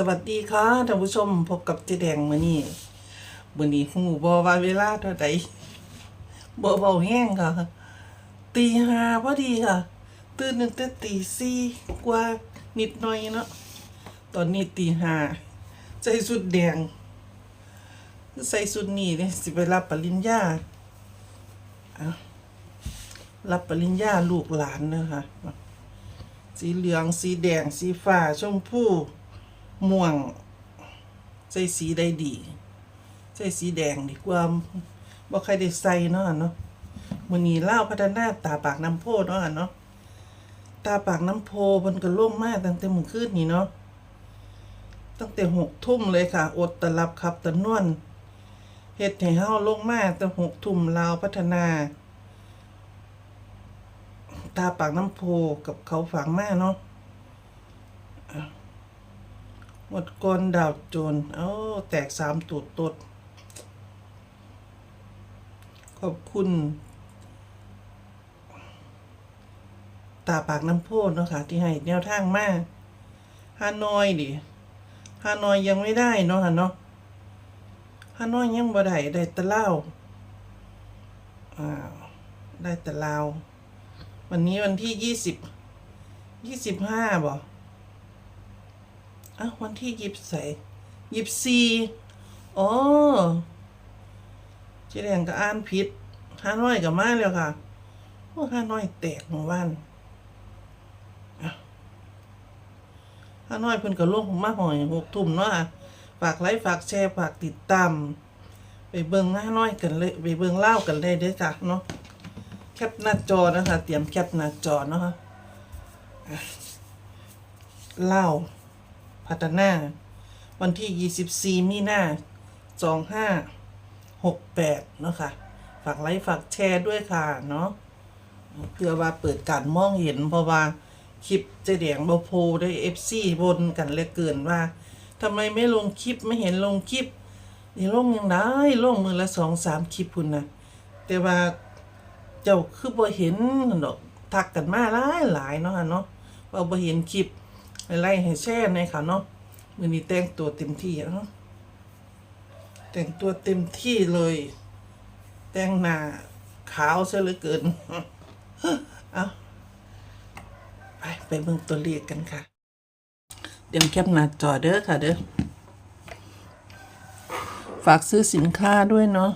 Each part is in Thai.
สวัสดีค่ะท่านผู้ชมพบกับเจแดงมื้อนี้มื้อนี้ฮู้บ่ว่าเวลาเท่าใดบ่เบาแห้งค่ะตีห้าพอดีค่ะ ตื่นตั้งแต่ตีสี่กว่านิดหน่อยเนาะตอนนี้ตีห้าใส่สุดแดง ใส่สุดนี้เนี่ยสิไปรับปริญญารับปริญญาลูกหลานนะคะสีเหลืองสีแดงสีฟ้าชมพู ม่วง ใส่สีใดดี ใส่สีแดงดีกว่าบ่ใครได้ใส่เนาะเนาะมื้อนี้ลาพัฒนาตาปากน้ำโพเนาะเนาะตาปากน้ำโพเพิ่นก็ลงมาตั้งแต่มื้อคืนนี้เนาะตั้งแต่หกทุ่มเลยค่ะ อดตะรับขับตะนวนเฮ็ดให้เฮาลงมาแต่หกทุ่มลาวพัฒนา ตาปากน้ำโพกับเขาฝังแม่เนาะ หมดกรดาวโจรเอ้าแตกสามตูดตด ขอบคุณ ตาปากน้ำโพเนาะค่ะ ที่ให้แนวทางมาฮานอยดิฮานอยยังไม่ได้เนาะค่ะเนาะฮานอยยังบ่ได้ได้ต่เล่าอ่าได้แต่ลาว วันนี้วันที่ยี่สิบยี่สิบห้าบ่ อ้าววันที่ยิบใส่ยิบสี่อ๋อเจ๊แดงก็อ่านผิดห้าน้อยกับมาแล้วค่ะโอ้ห้าน้อยแตกหมู่บ้านอะห้าน้อยเพิ่นก็ลงมาหอยหกทุ่มเนาะฝากไลค์ฝากแชร์ฝากติดตามไปเบิ่งห้าน้อยกันเลยไปเบิ่งเล่ากันเลยเด้อจ้ะเนาะแคปหน้าจอนะคะ เตรียมแคปหน้าจอเนาะคะอะเล่า พัฒนา วันที่ 24 มีนา2568 เนาะค่ะ ฝากไลค์ฝากแชร์ด้วยค่ะ เนาะเพื่อว่าเปิดการมองเห็นเพราะว่า คลิปเจแดงบโพได้ FC บนกันเหลยเกินว่าทำไมไม่ลงคลิปไม่เห็นลงคลิปนี่ลงยังได้ลงมือละสองสามคลิปพุ่นนะแต่ว่าเจ้าคือบ่เห็นดอกทักกันมาหลายหลายเนาะค่ะเนาะว่าบ่เห็นคลิป ให้ไล่ให้แชร์ในค่ะเนาะมือนี้แต่งตัวเต็มที่เนาะแต่งตัวเต็มที่เลย แต่งหน้าขาวซะเหลือเกินเอาไปไปเบิ่งตัวเลขกันค่ะเตรียมแคปหน้าจอเด้อค่ะเด้อฝากซื้อสินค้าด้วยเนาะ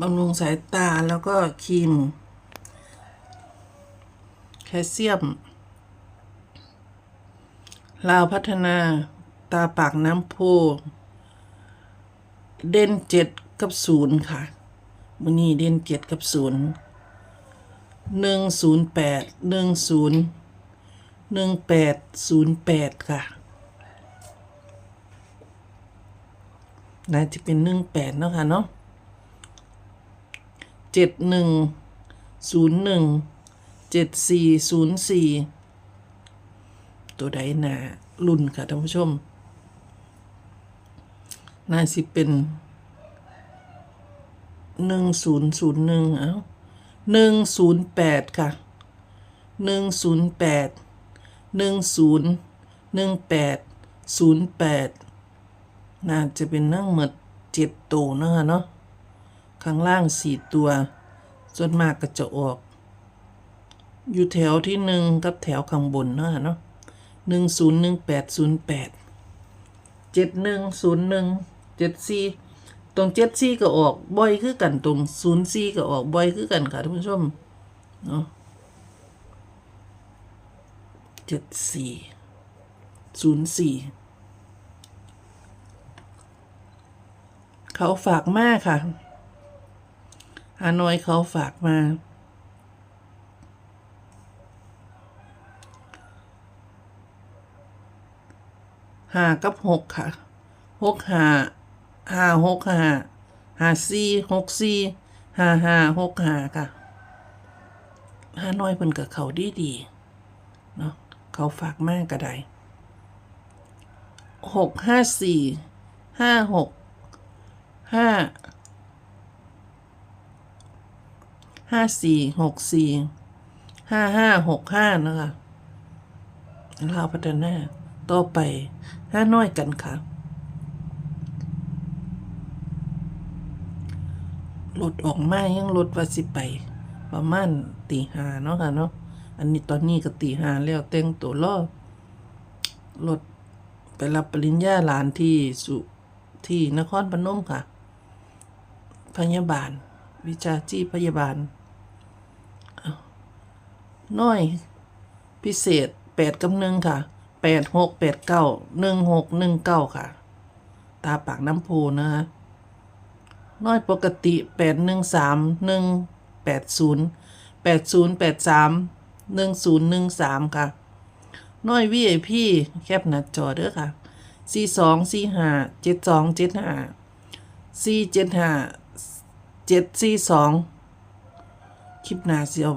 บำรุงสายตาแล้วก็ครีม แคลเซียม ลาวพัฒนาตาปากน้ำโพ เด่นเจ็ดกับศูนย์ค่ะมือนี้เด่นเจ็ดกับศูนย์หนึ่งศูนย์แปดหนึ่งศูนย์หนึ่งแปดศูนย์แปดค่ะน่าจะเป็นหนึ่งแปดเนาะค่ะเนาะเจ็ดหนึ่งศูนย์หนึ่งเจ็ดสี่ศูนย์สี่ ตัวใดหนารุ่นค่ะท่านผู้ชมน่าสิเป็นหนึ่งศูนย์ศูนย์หนึ่งเอ้าหนึ่งศูนย์แปดค่ะหนึ่งศูนย์แปดหนึ่งศูนย์หนึ่งแปดศูนย์แปดน่าจะเป็นนั่งหมดเจ็ดโตวเนาะเนาะข้างล่างสี่ตัวส่วนมากก็จะออก อยู่แถวที่หนึ่งกับแถวข้างบนเนาะเนาะ หนึ่งศูนย์หนึ่งแปดศูนย์แปดเจ็ดหนึ่งศูนย์หนึ่งเจ็ดสี่ตรงเจ็ดสี่ก็ออกบ่อยคือกันตรงศูนย์สี่ก็ออกบ่อยคือกันค่ะท่านผู้ชมเนาะเจ็ดสี่ศูนย์สี่เขาฝากมากค่ะฮานอยเขาฝากมา ห้ากับหกค่ะหกห้าห้าหกห้าห้าสี่หกสี่ห้าห้าหกห้าค่ะฮาน้อยเพิ่นกับเขาดีดีเนาะเขาฝากมากก็ได้หกห้าสี่ห้าหกห้าห้าสี่หกสี่ห้าห้าหกห้านะคะลาพัฒนา ต่อไปห้าน้อยกันค่ะรถออกมายังรถว่าสิไป ประมาณตีหาเนาะค่ะเนาะอันนี้ตอนนี้ก็ตีหาแล้วแต่งตัวรอรถไปรับปริญญาหลานที่สุที่นครพนมค่ะ พยาบาล วิชาชีพพยาบาลน้อย พิเศษแปดกับหนึ่งค่ะ แปดหกแปดเก้าหนึ่งหกหนึ่งเก้าค่ะ ตาปากน้ำโพนะคะน้อยปกติแปดหนึ่งสามหนึ่งแปดศูนย์แปดศูนย์แปดสามหนึ่งศูนย์หนึ่งสามค่ะ น้อยวีไอพีแคปหน้าจอเด้อค่ะสี่สองสี่ห้าเจ็ดสองเจ็ดห้าสี่เจ็ดห้าเจ็ดสี่สองคลิปหน้าสิเอา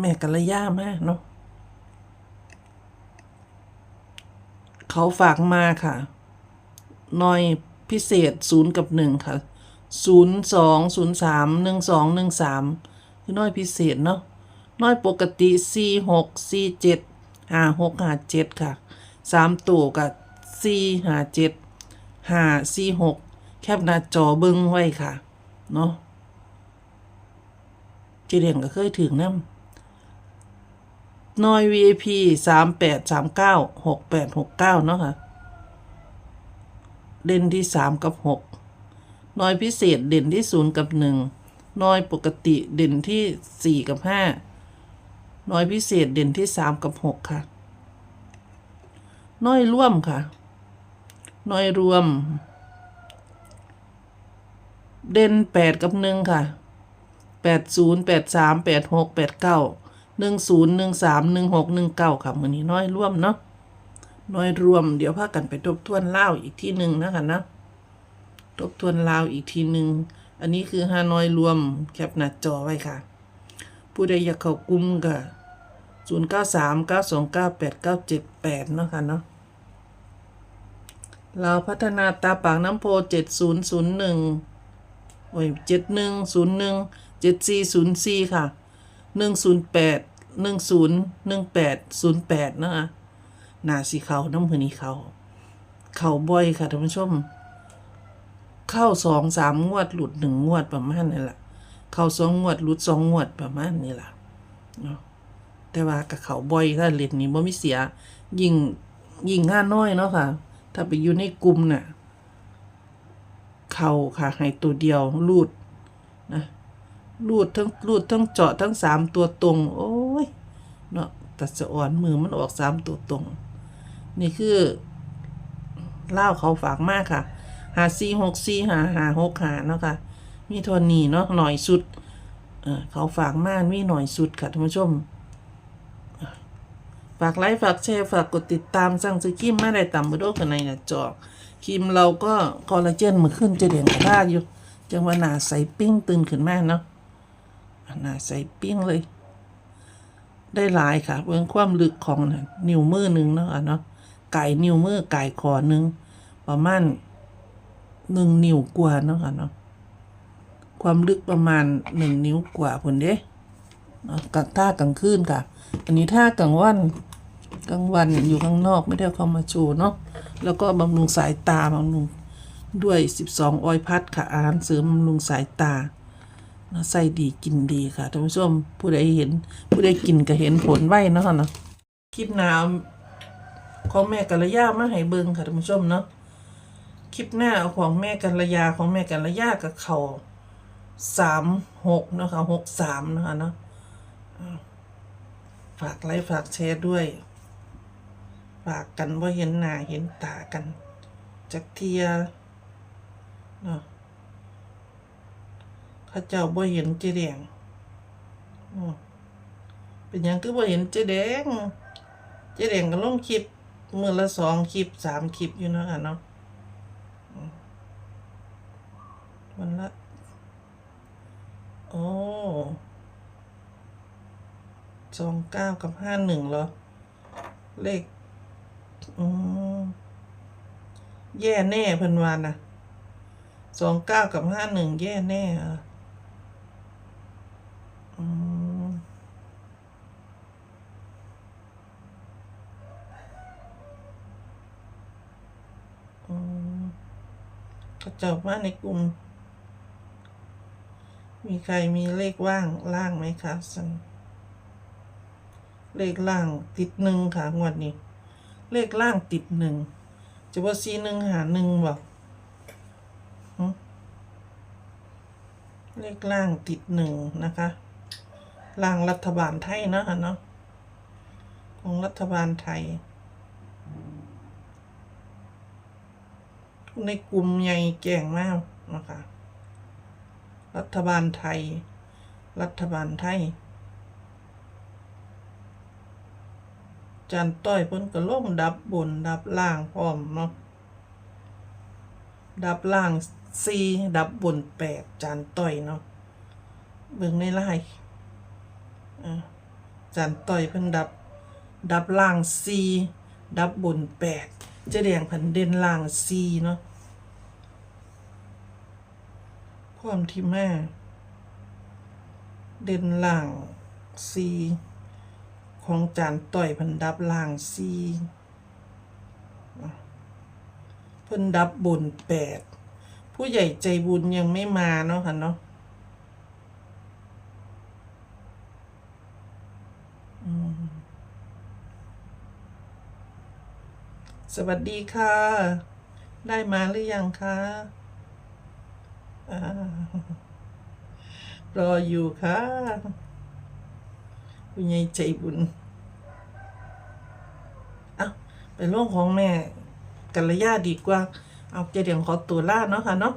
แม่กัลยามาเนาะ เขาฝากมาค่ะน้อยพิเศษศูนย์กับหนึ่งค่ะศูนย์สองศูนย์สามหนึ่งสองหนึ่งสามคือน้อยพิเศษเนาะน้อยปกติสี่หกสี่เจ็ดห้าหกห้าเจ็ดค่ะสามตัวกับสี่ห้าเจ็ดห้าสี่หกแคบหน้าจอเบิ้งไว้ค่ะ เนาะเจเดียงก็เคยถึงน้ำ น้อย VIP สามแปดสามเก้าหกแปดหกเก้าเนาะค่ะ เด่นที่สามกับหกน้อยพิเศษเด่นที่ศูนย์กับหนึ่งน้อยปกติเด่นที่สี่กับห้าน้อยพิเศษเด่นที่สามกับหกค่ะ น้อยร่วมค่ะ น้อยรวม เด่นแปดกับหนึ่งค่ะแปดศูนย์แปดสามแปดหกแปดเก้า หนึ่งศูนย์หนึ่งสามหนึ่งหกหนึ่งเก้าค่ะมือนี้น้อยร่วมเนาะน้อยรวม เดี๋ยวพากันไปทบทวนเล่าอีกที่หนึ่งนะคะนะทบทวนลาวอีกทีหนึ่ง อันนี้คือฮานอยรวมแคปหน้าจอไว้ค่ะ ผู้ใดอยากเข้ากลุ่มก็ศูนย์เก้าสามเก้าสองเก้าแปดเก้าเจ็ดแปดเนาะค่ะเนาะเราพัฒนาตาปากน้ำโพเจ็ดศูนย์ศูนย์หนึ่งโอ้ยเจ็ดหนึ่งศูนย์หนึ่งเจ็ดสี่ศูนย์สี่ค่ะ หนึ่งศูนย์แปดหนึ่งศูนย์หนึ่งแปดศูนย์แปดนะคะหนาสีเขาน้ำมือนี้เขาเขาบ่อยค่ะท่านผู้ชม เข้าสองสามงวดหลุดหนึ่งงวดประมาณนี่แหละเข้าสองงวดหลุดสองงวดประมาณนี่แหละเนาะแต่ว่ากับเขาบ่อยถ้าเล่นนี้บ่มีเสีย ยิงยิงง่าน้อยเนาะค่ะ ถ้าไปอยู่ในกลุ่มน่ะ เข้าค่ะให้ตัวเดียวรูดนะ รูดทั้งรูดทั้งเจาะทั้งสามตัวตรง โอ้ยเนาะแต่สะอ่อนมือมันออกสามตัวตรง นี่คือเล่าเขาฝากมากค่ะหาสี่หกสี่หาหาหกหาเนาะค่ะ มีทนนีเนาะหน่อยสุดเออเขาฝากมากมีหน่อยสุดค่ะท่านผู้ชม ฝากไลค์ฝากแชร์ฝากกดติดตามสั่งซื้อครีมมาได้ต่ำมาโดกันในน้าจอครีมเราก็คอลลาเจนมาขึ้นจะเด่นกระด้าอยู่ จังว่าหนาใสปิ้งตื่นขึ้นมาเนาะ หนาใสปิ้งเลย ได้หลายค่ะเบื้องความลึกของนะนิ้วมือหนึ่งเนาะเนาะไก่นิ้วมือไก่คอหนึ่งประมาณหนึ่งนิ้วกว่าเนาะค่ะเนาะความลึกประมาณหนึ่งนิ้วกว่าผลเด้เนาะกับท่ากลางคืนค่ะ อันนี้ท่ากลางวันกลางวันอยู่ข้างนอกไม่ได้เข้ามาโชว์เนาะแล้วก็บำรุงสายตาบำรุงด้วย 12 ออยพัดค่ะอาหารเสริมบำรุงสายตา ใส่ดีกินดีค่ะท่านผู้ชมผู้ใดเห็น ผู้ใดกินก็เห็นผลไว้เนาะค่ะเนาะคลิปหน้าเอาของแม่กัลยามาให้เบิ่งค่ะท่านผู้ชมเนาะคลิปหน้าของแม่กัลยาของแม่กัลยากับเขาสามหกนะคะหกสามนะคะเนาะฝากไลค์ฝากแชร์ด้วย ฝากกันว่าเห็นหน้าเห็นตากัน จักเทียเนาะ ข้าเจ้าบ่เห็นเจแดงเป็นหยังคือบ่เห็นเจแดง เจแดงก็ลงคลิปมือละสองคลิปสามคลิปอยู่เนาะค่ะเนาะมันละ โอ้สองเก้ากับห้าหนึ่งเหรอ เลข อืมแย่แน่เพิ่นวานะสองเก้ากับห้าหนึ่งแย่แน่อะ จ้ามาในกลุ่ม มีใครมีเลขว่างล่างไหมคะสันเลขล่างติดหนึ่งค่ะงวดนี้ เลขล่างติดหนึ่งจะว่าซีหนึ่งหาหนึ่งบอกเลขล่างติดหนึ่งนะคะล่างรัฐบาลไทยนะคะเนาะของรัฐบาลไทย ในกลุ่มใหญ่แก่งมากนะคะ รัฐบาลไทย รัฐบาลไทย จานต้อยเพิ่นก็ล่มดับบน ดับล่างพร้อมเนาะ ดับล่างสี่ดับบนแปดจานต้อยเนาะ เบิ่งในไลน์อ่จานต้อยเพิ่นดับ ดับล่างสี่ดับบนแปดเจะแดงผันเด่นล่างสี่เนาะ ความที่แม่เด่นล่างซีของจานต่อยพันดับล่างซีเพิ่นดับบนแปดผู้ใหญ่ใจบุญยังไม่มาเนาะค่ะเนาะสวัสดีค่ะ ได้มาหรือยังคะ รออยู่ค่ะคุณยายใจบุญเอาไปโรงของแม่กัลยาดีกว่า เอาเจเดียงขอตัวล่าเนาะค่ะเนาะ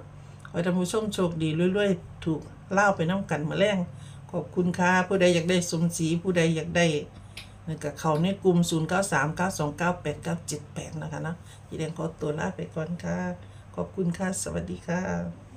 ขอให้ท่านผู้ชมโชคดีรวยๆ ถูกเล่าไปน้ำกันมาแรงขอบคุณค่ะ ผู้ใดอยากได้สมศรีผู้ใดอยากได้นี่กับเขาในกลุ่ม 0 9 3 9 2 9 8 9 7 8 นะคะเนาะเจเดียงขอตัวลาไปก่อนค่ะ ขอบคุณค่ะ สวัสดีค่ะ